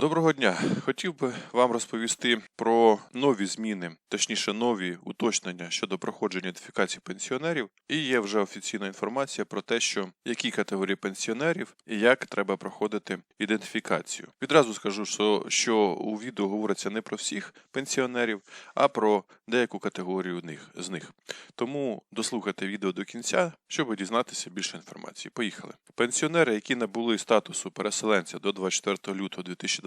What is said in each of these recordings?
Доброго дня. Хотів би вам розповісти про нові зміни, точніше, нові уточнення щодо проходження ідентифікації пенсіонерів. І є вже офіційна інформація про те, що які категорії пенсіонерів і як треба проходити ідентифікацію. Відразу скажу, що, що у відео говориться не про всіх пенсіонерів, а про деяку категорію них, з них. Тому дослухайте відео до кінця, щоб дізнатися більше інформації. Поїхали. Пенсіонери, які набули статусу переселенця до 24 лютого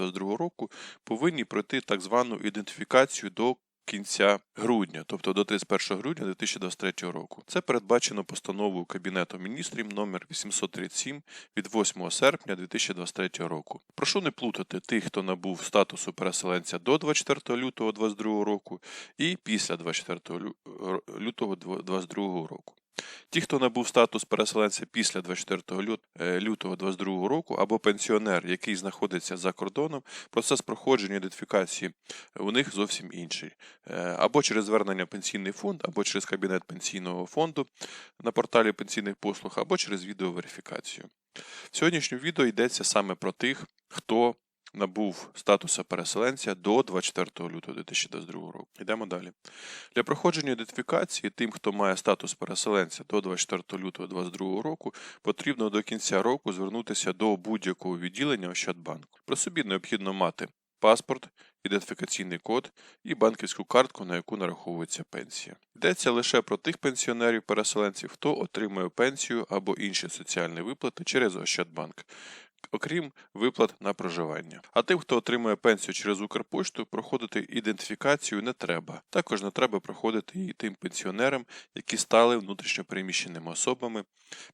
2022 року, повинні пройти так звану ідентифікацію до кінця грудня, тобто до 31 грудня 2023 року. Це передбачено постановою Кабінету міністрів номер 837 від 8 серпня 2023 року. Прошу не плутати тих, хто набув статусу переселенця до 24 лютого 2022 року і після 24 лютого 2022 року. Ті, хто набув статус переселенця після 24 лют- е, лютого 2022 року, або пенсіонер, який знаходиться за кордоном, процес проходження ідентифікації у них зовсім інший. Е, Або через звернення в пенсійний фонд, або через кабінет пенсійного фонду на порталі пенсійних послуг, або через відеоверифікацію. В сьогоднішньому відео йдеться саме про тих, хто набув статуса переселенця до 24 лютого 2022 року. Йдемо далі. Для проходження ідентифікації тим, хто має статус переселенця до 24 лютого 2022 року, потрібно до кінця року звернутися до будь-якого відділення Ощадбанку. При собі необхідно мати паспорт, ідентифікаційний код і банківську картку, на яку нараховується пенсія. Йдеться лише про тих пенсіонерів-переселенців, хто отримує пенсію або інші соціальні виплати через Ощадбанк. Окрім виплат на проживання. А тим, хто отримує пенсію через Укрпошту, проходити ідентифікацію не треба. Також не треба проходити і тим пенсіонерам, які стали внутрішньо переміщеними особами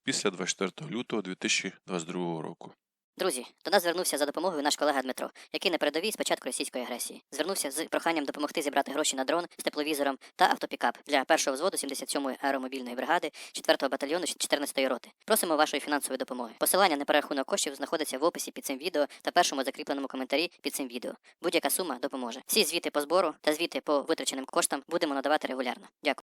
після 24 лютого 2022 року. Друзі, до нас звернувся за допомогою наш колега Дмитро, який на передовій з початку російської агресії. Звернувся з проханням допомогти зібрати гроші на дрон з тепловізором та автопікап для першого взводу 77-ї аеромобільної бригади 4-го батальйону 14-ї роти. Просимо вашої фінансової допомоги. Посилання на перерахунок коштів знаходиться в описі під цим відео та першому закріпленому коментарі під цим відео. Будь-яка сума допоможе. Всі звіти по збору та звіти по витраченим коштам будемо надавати регулярно. Дякую.